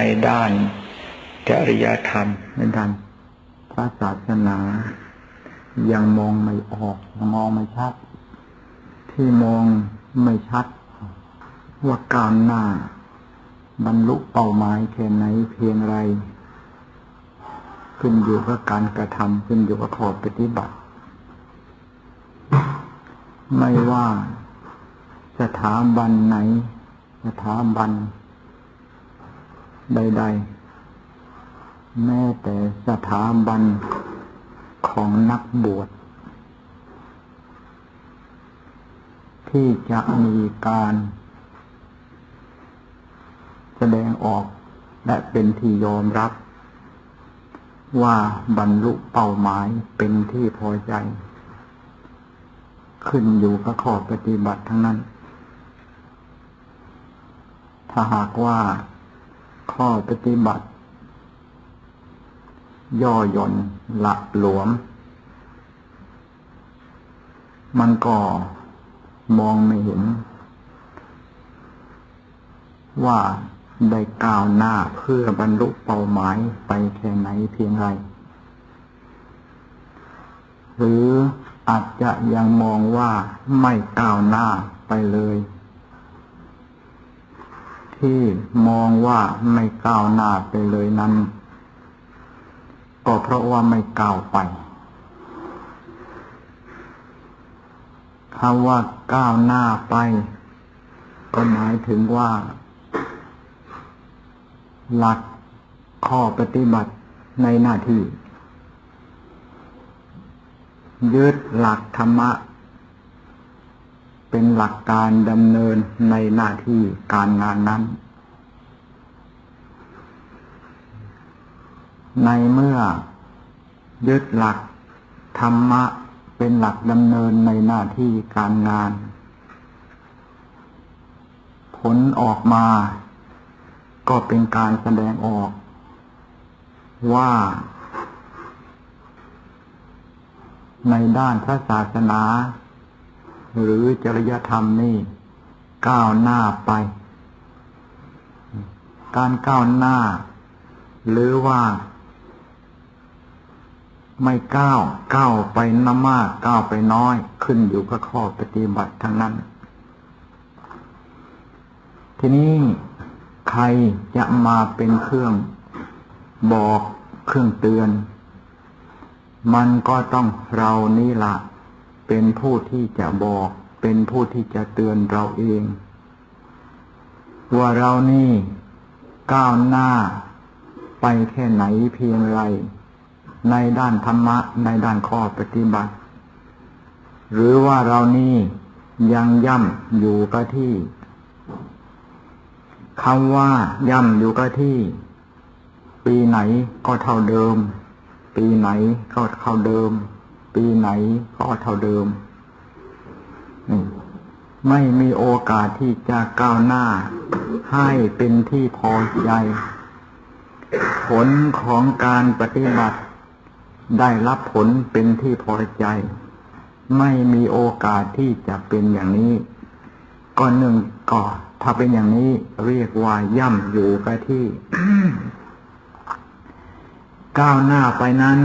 ในด้านจริยธรรมในด้านพระศาสนา ยังมองไม่ออกมองไม่ชัด ที่มองไม่ชัด ว่าการหน้า บรรลุเป้าหมายแค่ไหนเพียงไร ขึ้นอยู่กับการกระทำขึ้นอยู่กับข้อปฏิบัติ ไม่ว่าสถาบันไหน สถาบัน ใด ๆ แม้แต่สถาบันของนักบวช ที่จะมีการแสดงออกและเป็นที่ยอมรับ ว่าบรรลุเป้าหมายเป็นที่พอใจ ขึ้นอยู่กับข้อปฏิบัติทั้งนั้น ถ้าหากว่า ข้อปฏิบัติ ย่อหย่อนหลักหลวม มันก็มองไม่เห็น ว่าได้ก้าวหน้าเพื่อบรรลุเป้าหมายไปแค่ไหนเพียงไร หรืออาจจะยังมองว่าไม่ก้าวหน้าไปเลย ที่มองว่าไม่ก้าวหน้าไปเลยนั้น ก็เพราะว่าไม่ก้าวไปคำว่าก้าวหน้าไป ก็หมายถึงว่า หลักข้อปฏิบัติในหน้าที่ ยึดหลักธรรมะ เป็นหลักการดำเนินในหน้าที่การงานนั้น ในเมื่อยึดหลักธรรมะเป็นหลักดำเนินในหน้าที่การงาน ผลออกมาก็เป็นการแสดงออก ว่าในด้านพระศาสนา หรือจริยธรรมนี่ก้าวหน้าไป การก้าวหน้า หรือว่าไม่ก้าวก้าวไปน้ำมากก้าวไปน้อย ขึ้นอยู่กับข้อปฏิบัติทั้งนั้น ทีนี้ใครจะมาเป็นเครื่องบอกเครื่องเตือน มันก็ต้องเรานี่ละ เป็นผู้ที่จะบอก เป็นผู้ที่จะเตือนเราเอง ว่าเรานี่ก้าวหน้าไปแค่ไหนเพียงไร ในด้านธรรมะ ในด้านข้อปฏิบัติ หรือว่าเรานี่ยังย่ำอยู่กับที่คำว่าย่ำอยู่กับที่ ปีไหนก็เท่าเดิม ปีไหนก็เท่าเดิม ปีไหนก็เท่าเดิม ไม่มีโอกาสที่จะก้าวหน้า ให้เป็นที่พอใจ ผลของการปฏิบัติ ได้รับผลเป็นที่พอใจ ไม่มีโอกาสที่จะเป็นอย่างนี้ก็หนึ่งก่อถ้าเป็นอย่างนี้เรียกว่าย่ำอยู่กับที่ ก้าวหน้าไปนั้น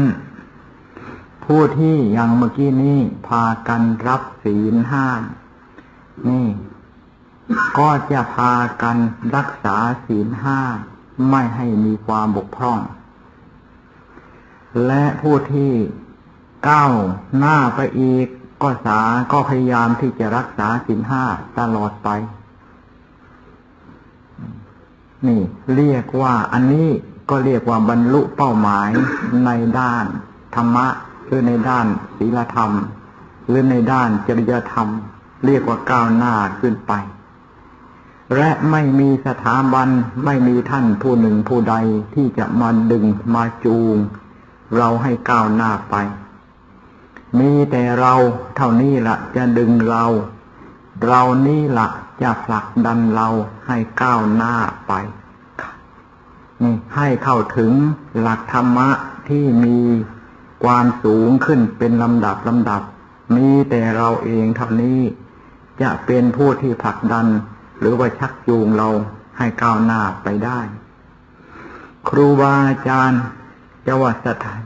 ผู้ที่อย่างเมื่อกี้นี้พากันรับศีลห้านี่ ก็จะพากันรักษาศีลห้าไม่ให้มีความบกพร่อง และผู้ที่ก้าวหน้าไปอีกก็สาก็พยายามที่จะรักษาศีลห้าตลอดไป นี่ เรียกว่าอันนี้ก็เรียกว่าบรรลุเป้าหมายในด้านธรรมะ หรือในด้านศีลธรรม หรือในด้านจริยธรรม เรียกว่าก้าวหน้าขึ้นไป และไม่มีสถาบันไม่มีท่านผู้หนึ่งผู้ใดที่จะมาดึงมาจูง เราให้ก้าวหน้าไป มีแต่เราเท่านี้ละจะดึงเรา เรานี่ละจะผลักดันเราให้ก้าวหน้าไปนี่ให้เข้าถึงหลักธรรมะที่มี ความสูงขึ้นเป็นลำดับลำดับ มีแต่เราเองท่านี้ จะเป็นผู้ที่ผลักดัน หรือว่าชักจูงเราให้ก้าวหน้าไปได้ ครูบาอาจารย์จะว่าสถาน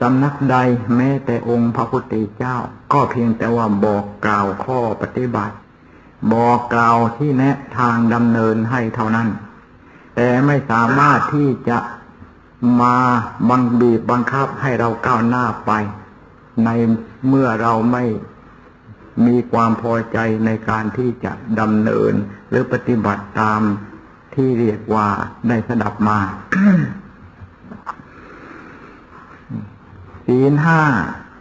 สำนักใดแม้แต่องค์พระพุทธเจ้า ก็เพียงแต่ว่าบอกกล่าวข้อปฏิบัติ บอกกล่าวที่แนะทางดำเนินให้เท่านั้น แต่ไม่สามารถที่จะ มาบังบีบบังคับให้เราก้าวหน้าไป ในเมื่อเราไม่มีความพอใจในการที่จะดำเนิน หรือปฏิบัติตามที่เรียกว่าได้สดับมาศีลห้า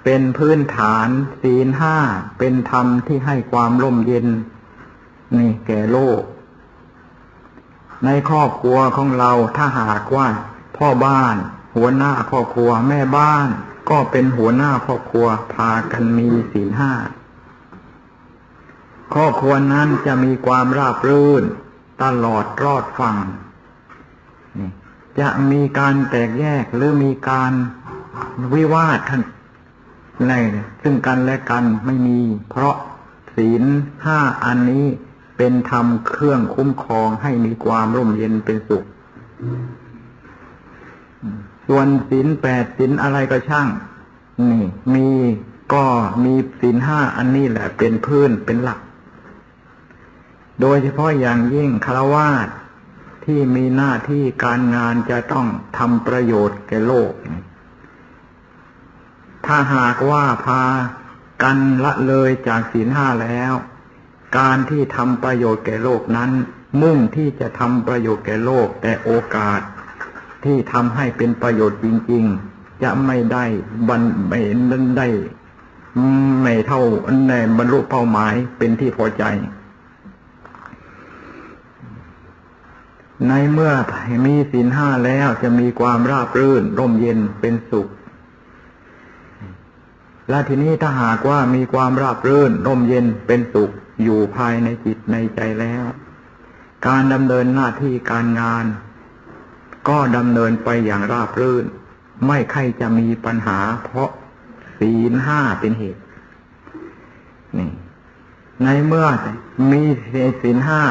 เป็นพื้นฐาน ศีลห้าเป็นธรรมที่ให้ความร่มเย็น นี่แก่โลก ในครอบครัวของเราถ้าหากว่า พ่อบ้าน หัวหน้าครอบครัวแม่บ้าน ก็เป็นหัวหน้าครอบครัวพากันมีศีลห้าครอบครัวนั้นจะมีความราบรื่น ตลอดรอดฟังจะมีการแตกแยกหรือมีการวิวาทท่านในซึ่งกันและกันไม่มี เพราะศีลห้าอันนี้เป็นธรรมเครื่องคุ้มครองให้มีความร่มเย็นเป็นสุข ส่วนศีลแปดศีลอะไรก็ช่าง นี่ มีก็มีศีลห้าอันนี้แหละเป็นพื้นเป็นหลัก โดยเฉพาะอย่างยิ่งคาวาสที่มีหน้าที่การงานจะต้องทำประโยชน์แก่โลก ถ้าหากว่าพากันละเลยจากศีลห้าแล้ว การที่ทำประโยชน์แก่โลกนั้น มุ่งที่จะทำประโยชน์แก่โลกแต่โอกาส ที่ทำให้เป็นประโยชน์จริง ๆ จะไม่ได้บรรไม่ได้ไม่เท่าในบรรลุเป้าหมายเป็นที่พอใจ ในเมื่อมีศีลห้าแล้วจะมีความราบรื่น ร่มเย็นเป็นสุข และทีนี้ถ้าหากว่ามีความราบรื่น ร่มเย็นเป็นสุข อยู่ภายในจิตในใจแล้ว การดำเนินหน้าที่การงาน ก็ดำเนินไปอย่างราบรื่น ไม่ใครจะมีปัญหา เพราะศีลห้าเป็นเหตุนี่ในเมื่อมีศีลห้า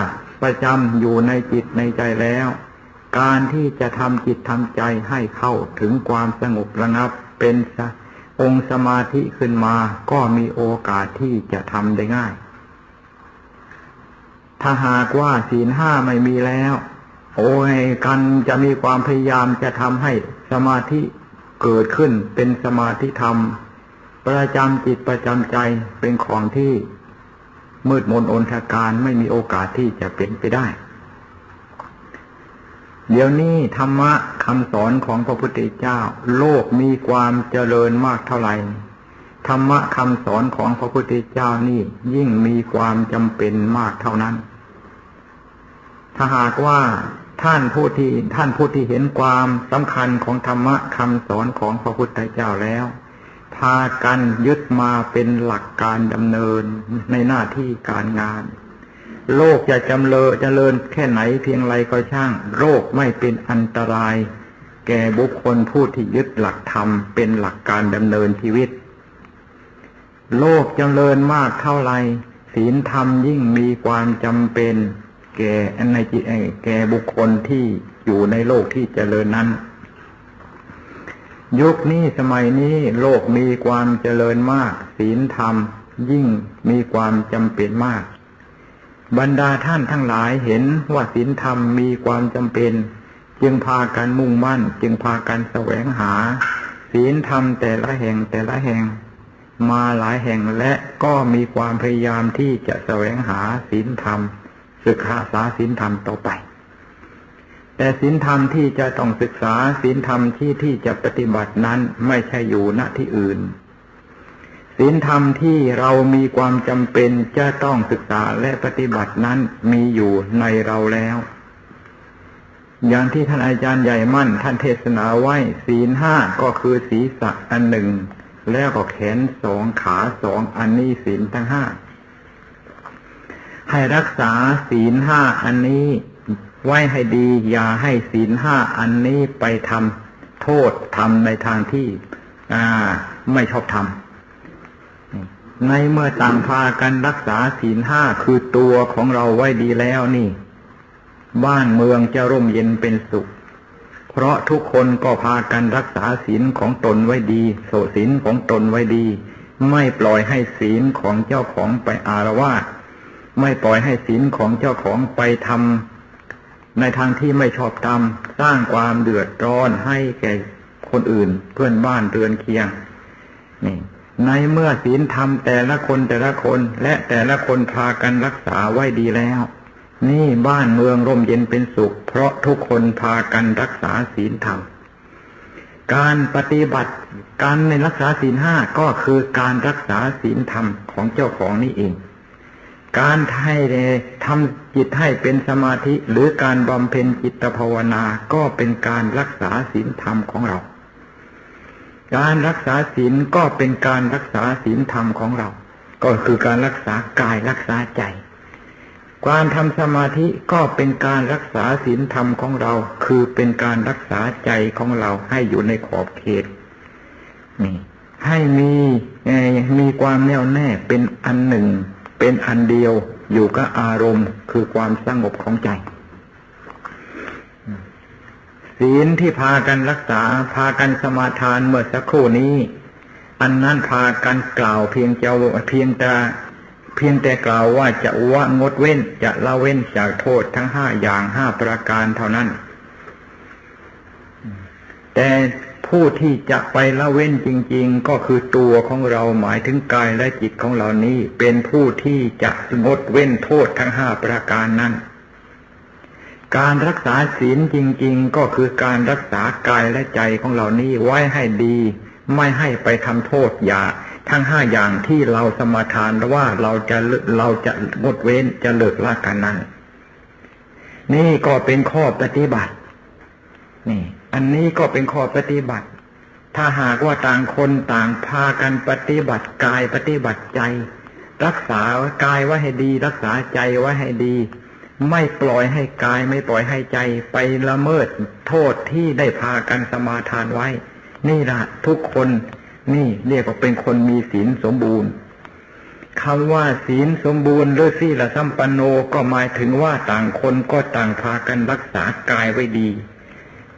ประจำอยู่ในจิตในใจแล้ว การที่จะทำจิตทำใจให้เข้าถึงความสงบระงับเป็นองค์สมาธิขึ้นมาก็มีโอกาสที่จะทำได้ง่าย ถ้าหากว่าศีลห้าไม่มีแล้ว โอ้ยกันจะมีความพยายามจะทำให้สมาธิเกิดขึ้นเป็นสมาธิธรรม ประจำจิตประจำใจเป็นของที่มืดมนอนทการไม่มีโอกาสที่จะเป็นไปได้ เดี๋ยวนี้ธรรมะคำสอนของพระพุทธเจ้า โลกมีความเจริญมากเท่าไหร่ธรรมะคำสอนของพระพุทธเจ้านี่ยิ่งมีความจำเป็นมากเท่านั้น ถ้าหากว่า ท่านผู้ที่ท่านผู้ที่เห็นความสำคัญของธรรมะคำสอนของพระพุทธเจ้าแล้ว พากันยึดมาเป็นหลักการดำเนินในหน้าที่การงาน โลกจะจำเลอเจริญแค่ไหนเพียงไรก็ช่าง โรคไม่เป็นอันตราย แก่บุคคลผู้ที่ยึดหลักธรรมเป็นหลักการดำเนินชีวิต โลกจำเริญมากเท่าไรศีลธรรมยิ่งมีความจำเป็น แก่ในจิตแก่บุคคลที่อยู่ในโลกที่เจริญนั้น ยุคนี้สมัยนี้โลกมีความเจริญมาก ศีลธรรม ยิ่งมีความจำเป็นมาก บรรดาท่านทั้งหลายเห็นว่าศีลธรรมมีความจำเป็น จึงพากันมุ่งมั่น จึงพากันแสวงหา ศีลธรรมแต่ละแห่งแต่ละแห่งมาหลายแห่งและก็มีความพยายามที่จะแสวงหาศีลธรรม ศึกษาสาศีลธรรมต่อไป แต่ศีลธรรมที่จะต้องศึกษาศีลธรรมที่ที่จะปฏิบัตินั้นไม่ใช่อยู่ณที่อื่นศีลธรรมที่เรามีความจำเป็นจะต้องศึกษาและปฏิบัตินั้นมีอยู่ในเราแล้ว อย่างที่ท่านอาจารย์ใหญ่มั่น ท่านเทศนาไว้ ศีลห้าก็คือศีรษะอันหนึ่ง แล้วก็แขนสองขาสองอันนี้ศีลทั้งห้า ให้รักษาศีลห้าอันนี้ ไว้ให้ดี อย่าให้ศีลห้าอันนี้ไปทำโทษทำในทางที่อ่าไม่ชอบทำในเมื่อต่างพากันรักษาศีลห้าคือตัวของเราไว้ดีแล้วนี่ บ้านเมืองจะร่มเย็นเป็นสุข เพราะทุกคนก็พากันรักษาศีลของตนไว้ดี โสศีลของตนไว้ดี ไม่ปล่อยให้ศีลของเจ้าของไปอารวาส ไม่ปล่อยให้ศีลของเจ้าของไปทำในทางที่ไม่ชอบธรรมสร้างความเดือดร้อนให้แก่คนอื่น เพื่อนบ้านเรือนเคียง นี่ ในเมื่อศีลธรรมแต่ละคนแต่ละคนและแต่ละคนพากันรักษาไว้ดีแล้ว นี่บ้านเมืองร่มเย็นเป็นสุข เพราะทุกคนพากันรักษาศีลธรรมการปฏิบัติการในรักษาศีลห้าก็คือการรักษาศีลธรรมของเจ้าของนี่เอง การให้ทำจิตให้เป็นสมาธิ หรือการบำเพ็ญจิตภาวนาก็เป็นการรักษาศีลธรรมของเรา การรักษาศีลก็เป็นการรักษาศีลธรรมของเรา ก็คือการรักษากายรักษาใจ การทำสมาธิก็เป็นการรักษาศีลธรรมของเรา คือเป็นการรักษาใจของเราให้อยู่ในขอบเขตนี่ให้มีมีความแน่วแน่เป็นอันหนึ่ง เป็นอันเดียวอยู่กับอารมณ์คือความสงบของใจ ศีลที่พากันรักษาพากันสมาทานเมื่อสักครู่นี้ อันนั้นพากันกล่าวเพียงเจะเพียงแต่เพียงแต่กล่าวว่าจะว่างดเว้นจะละเว้นจากโทษทั้งห้าอย่างห้าประการเท่านั้น แต่ ผู้ที่จะไปละเว้นจริง ๆ ก็คือตัวของเราหมายถึงกายและจิตของเรานี้ เป็นผู้ที่จะงดเว้นโทษทั้งห้าประการนั้น การรักษาศีลจริง ๆ ก็คือการรักษากายและใจของเรานี้ไว้ให้ดี ไม่ให้ไปทำโทษอย่าทั้งห้าอย่างที่เราสมาทานว่าเราจะเราจะงดเว้นจะเลิกละกันนั้น นี่ก็เป็นข้อปฏิบัติ นี่ อันนี้ก็เป็นข้อปฏิบัติ ถ้าหากว่าต่างคนต่างพากันปฏิบัติกายปฏิบัติใจ รักษากายไว้ให้ดี รักษาใจไว้ให้ดี ไม่ปล่อยให้กายไม่ปล่อยให้ใจไปละเมิดโทษที่ได้พากันสมาทานไว้ นี่ละทุกคนนี่เรียกว่าเป็นคนมีศีลสมบูรณ์คำว่าศีลสมบูรณ์หรือศีลสัมปันโนก็หมายถึงว่าต่างคนก็ต่างพากันรักษากายไว้ดี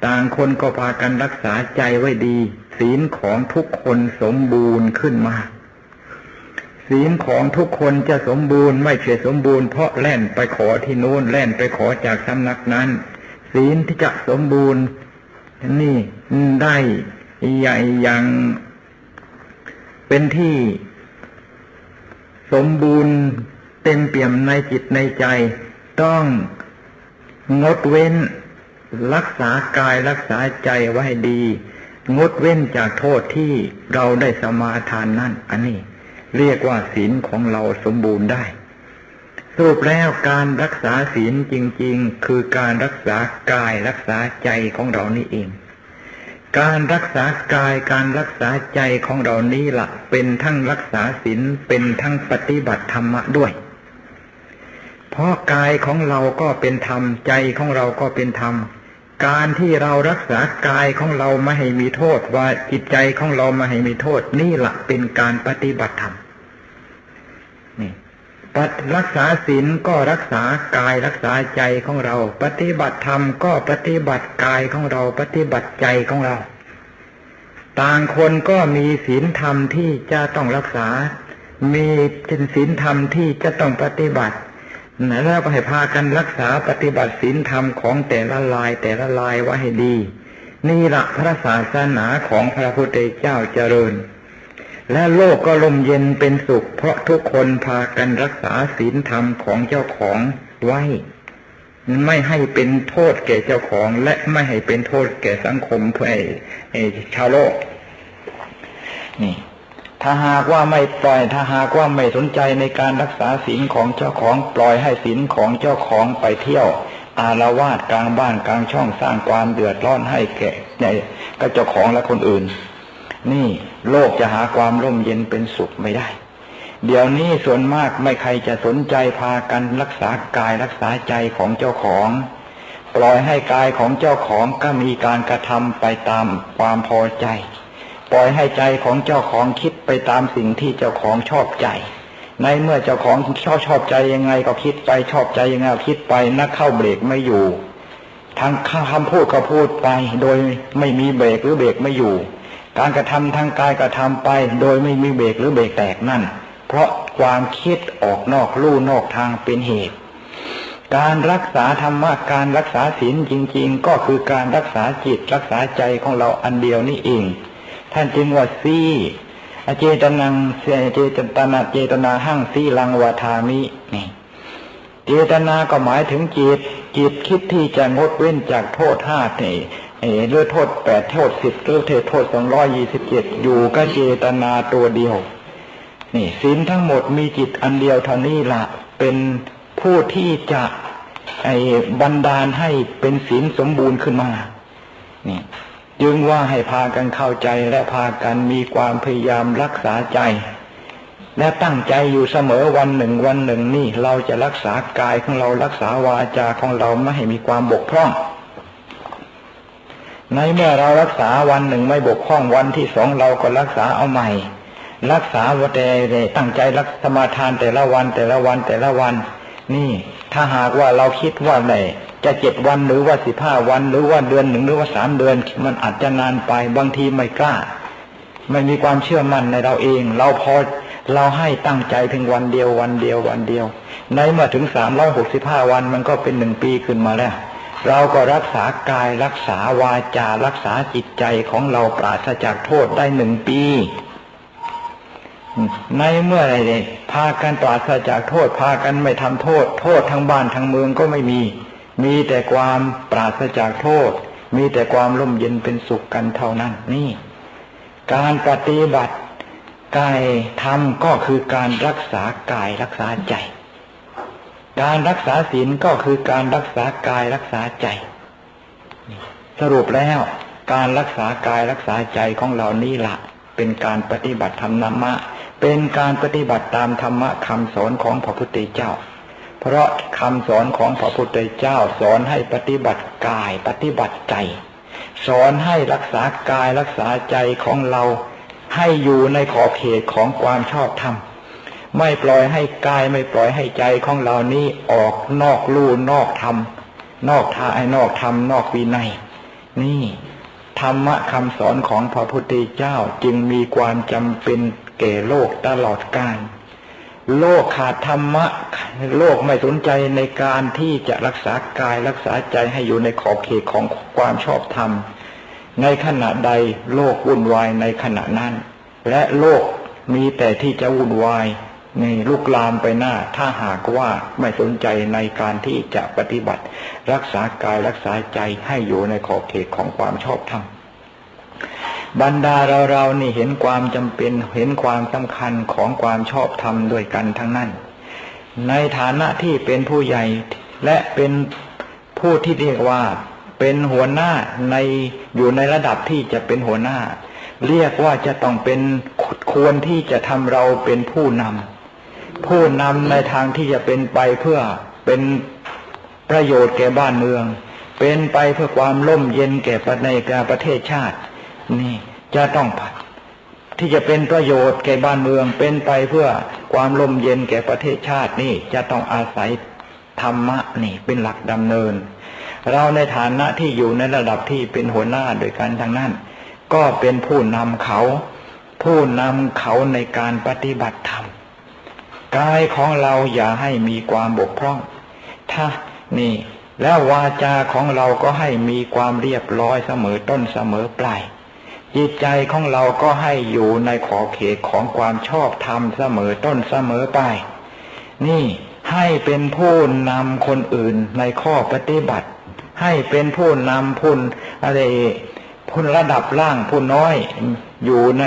ต่างคนก็พากันรักษาใจไว้ดี ศีลของทุกคนสมบูรณ์ขึ้นมา ศีลของทุกคนจะสมบูรณ์ไม่ใช่สมบูรณ์เพราะแล่นไปขอที่โน้นแล่นไปขอจากสำนักนั้น ศีลที่จะสมบูรณ์นี่ได้ใหญ่อย่างเป็นที่สมบูรณ์เต็มเปี่ยมในจิตในใจ ต้องงดเว้น รักษากายรักษาใจไว้ดี งดเว้นจากโทษที่เราได้สมาทานนั่น อันนี้ เรียกว่าศีลของเราสมบูรณ์ได้สรุปแล้วการรักษาศีลจริง ๆ คือการรักษากายรักษาใจของเรานี่เอง การรักษากายการรักษาใจของเรานี้ละ่ะ เป็นทั้งรักษาศีลเป็นทั้งปฏิบัติธรรมะด้วย เพราะกายของเราก็เป็นธรรมใจของเราก็เป็นธรรม การที่เรารักษากายของเราไม่ให้มีโทษว่าจิตใจของเราไม่ให้มีโทษ นี่แหละเป็นการปฏิบัติธรรมนี่รักษาศีลก็รักษากายรักษาใจของเรา ปฏิบัติธรรมก็ปฏิบัติกายของเราปฏิบัติใจของเรา ต่างคนก็มีศีลธรรมที่จะต้องรักษา มีศีลธรรมที่จะต้องปฏิบัติ แล้วก็ให้พากันรักษาปฏิบัติศีลธรรมของแต่ละลายแต่ละลายไว้ให้ดี นี่ละพระศาสนาของพระพุทธเจ้าเจริญ และโลกก็ลมเย็นเป็นสุข เพราะทุกคนพากันรักษาศีลธรรมของเจ้าของไว้ ไม่ให้เป็นโทษแก่เจ้าของ และไม่ให้เป็นโทษแก่สังคมเพื่อชาวโลก นี่ ถ้าหากว่าไม่ปล่อย ถ้าหากว่าไม่สนใจในการรักษาศีลของเจ้าของปล่อยให้ศีลของเจ้าของไปเที่ยว อารวาสกลางบ้านกลางช่องสร้างความเดือดร้อนให้แก่ในกับเจ้าของและคนอื่น นี่โลกจะหาความร่มเย็นเป็นสุขไม่ได้ เดี๋ยวนี้ส่วนมากไม่ใครจะสนใจพากันรักษากายรักษาใจของเจ้าของปล่อยให้กายของเจ้าของก็มีการกระทำไปตามความพอใจ ปล่อยให้ใจของเจ้าของคิดไปตามสิ่งที่เจ้าของชอบใจ ในเมื่อเจ้าของชอบชอบใจยังไงก็คิดไปชอบใจยังไงก็คิดไปนักเข้าเบรกไม่อยู่ทางคำพูดก็พูดไป โดยไม่มีเบรกหรือเบรกไม่อยู่ การกระทำทางกายกระทำไป โดยไม่มีเบรกหรือเบรกแตกนั่น เพราะความคิดออกนอกลู่นอกทางเป็นเหตุ การรักษาธรรมะการรักษาศีลจริง ๆ ก็คือการรักษาจิตรักษาใจของเราอันเดียวนี่เอง ท่านจึงว่าซีอเจตนังเสเจตตนาเจตนาหั่งสีลังวาทามินี่เจตนาก็หมายถึงจิตจิตคิดที่จะงดเว้นจากโทษห้าเนี่ยหรือโทษแปดโทษสิบหรือโทษสองร้อยยี่สิบเจ็ดอยู่ก็เจตนาตัวเดียว นี่ศีลทั้งหมดมีจิตอันเดียวเท่านี้ละเป็นผู้ที่จะไอ้บันดาลให้เป็นศีลสมบูรณ์ขึ้นมา นี่ จึงว่าให้พากันเข้าใจและพากันมีความพยายามรักษาใจ และตั้งใจอยู่เสมอวันหนึ่งวันหนึ่งนี่เราจะรักษากายของเรารักษาวาจาของเราไม่ให้มีความบกพร่อง ในเมื่อเรารักษาวันหนึ่งไม่บกพร่องวันที่สองเราก็รักษาเอาใหม่ รักษาวันแต่ตั้งใจรักสมาทานแต่ละวันแต่ละวันแต่ละวัน นี่ ถ้าหากว่าเราคิดว่าไหน จะเจ็ดวันหรือว่าสิบห้าวัน หรือว่าเดือนหนึ่งหรือว่าสามเดือน มันอาจจะนานไปบางทีไม่กล้า ไม่มีความเชื่อมั่นในเราเอง เราพอเราให้ตั้งใจเพียงวันเดียววันเดียววันเดียว ในเมื่อถึงสามร้อยหกสิบห้าวันมันก็เป็นหนึ่งปีขึ้นมาแล้ว เราก็รักษากายรักษาวาจารักษาจิตใจของเราปราศจากโทษได้หนึ่งปีในเมื่อไรเนี่ยพากันปราศจากโทษ พากันไม่ทำโทษ โทษทั้งบ้านทั้งเมืองก็ไม่มี มีแต่ความปราศจากโทษ มีแต่ความร่มเย็นเป็นสุขกันเท่านั้นนี่ การปฏิบัติกายธรรมก็คือการรักษากายรักษาใจ การรักษาศีลก็คือการรักษากายรักษาใจ สรุปแล้ว การรักษากายรักษาใจของเรานี่ละเป็นการปฏิบัติธรรมนัมมะ เป็นการปฏิบัติตามธรรมะคำสอนของพระพุทธเจ้า เพราะคำสอนของพระพุทธเจ้าสอนให้ปฏิบัติกายปฏิบัติใจ สอนให้รักษากายรักษาใจของเรา ให้อยู่ในขอบเขตของความชอบธรรมไม่ปล่อยให้กายไม่ปล่อยให้ใจของเรานี้ออกนอกลู่นอกธรรมนอกทางนอกธรรมนอกวินัย นี่ ธรรมะคำสอนของพระพุทธเจ้าจึงมีความจำเป็นแก่โลกตลอดกาล โลกขาดธรรมะ โลกไม่สนใจในการที่จะรักษากายรักษาใจให้อยู่ในขอบเขตของความชอบธรรม ในขณะใดโลกวุ่นวายในขณะนั้น และโลกมีแต่ที่จะวุ่นวายในลุกลามไปหน้า ถ้าหากว่าไม่สนใจในการที่จะปฏิบัติ รักษากายรักษาใจให้อยู่ในขอบเขตของความชอบธรรม บรรดาเราเรานี่เห็นความจำเป็นเห็นความสำคัญของความชอบธรรมด้วยกันทั้งนั้น ในฐานะที่เป็นผู้ใหญ่และเป็นผู้ที่เรียกว่า เป็นหัวหน้าในอยู่ในระดับที่จะเป็นหัวหน้า เรียกว่าจะต้องเป็นควรที่จะทำเราเป็นผู้นำผู้นำในทางที่จะเป็นไปเพื่อเป็นประโยชน์แก่บ้านเมือง เป็นไปเพื่อความร่มเย็นแก่ประในกาประเทศชาติ นี่จะต้องผัดที่จะเป็นประโยชน์แก่บ้านเมืองเป็นไปเพื่อความร่มเย็นแก่ประเทศชาตินี่จะต้องอาศัยธรรมะนี่เป็นหลักดำเนิน เราในฐานะที่อยู่ในระดับที่เป็นหัวหน้าโดยกันทั้งนั้น ก็เป็นผู้นำเขา ผู้นำเขาในการปฏิบัติธรรมกายของเราอย่าให้มีความบกพร่อง ถ้านี่ แล้ววาจาของเราก็ให้มีความเรียบร้อยเสมอต้นเสมอปลาย จิตใจของเราก็ให้อยู่ในขอบเขตของความชอบธรรมเสมอต้นเสมอปลายนี่ให้เป็นผู้นำคนอื่นในข้อปฏิบัติ ให้เป็นผู้นำพุนอะไรพุนระดับล่างผู้น้อย อยู่ใน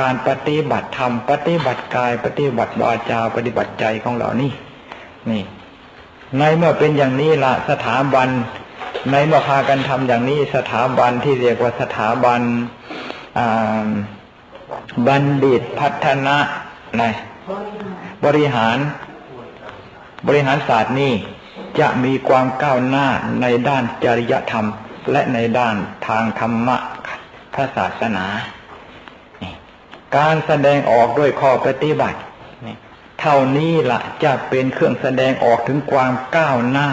การปฏิบัติธรรมปฏิบัติกายปฏิบัติวาจาปฏิบัติใจของเรานี่ นี่ ในเมื่อเป็นอย่างนี้ละสถาบัน ในเมื่อพากันทำอย่างนี้สถาบันที่เรียกว่าสถาบัน บัณฑิตพัฒนะนะบริหาร บริหารศาสตร์นี่จะมีความก้าวหน้าในด้านจริยธรรม และในด้านทางธรรมะพระศาสนา การแสดงออกด้วยข้อปฏิบัติ เท่านี้ละจะเป็นเครื่องแสดงออกถึงความก้าวหน้า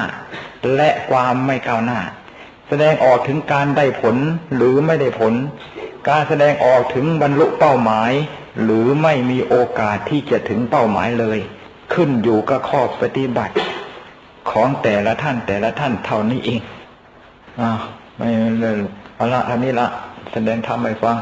และความไม่ก้าวหน้า แสดงออกถึงการได้ผลหรือไม่ได้ผล การแสดงออกถึงบรรลุเป้าหมาย หรือไม่มีโอกาสที่จะถึงเป้าหมายเลย ขึ้นอยู่กับข้อปฏิบัติ ของแต่ละท่านแต่ละท่านเท่านี้เองอ่าไม่เลยเอาละท่านี้ละแสดงธรรมให้ฟัง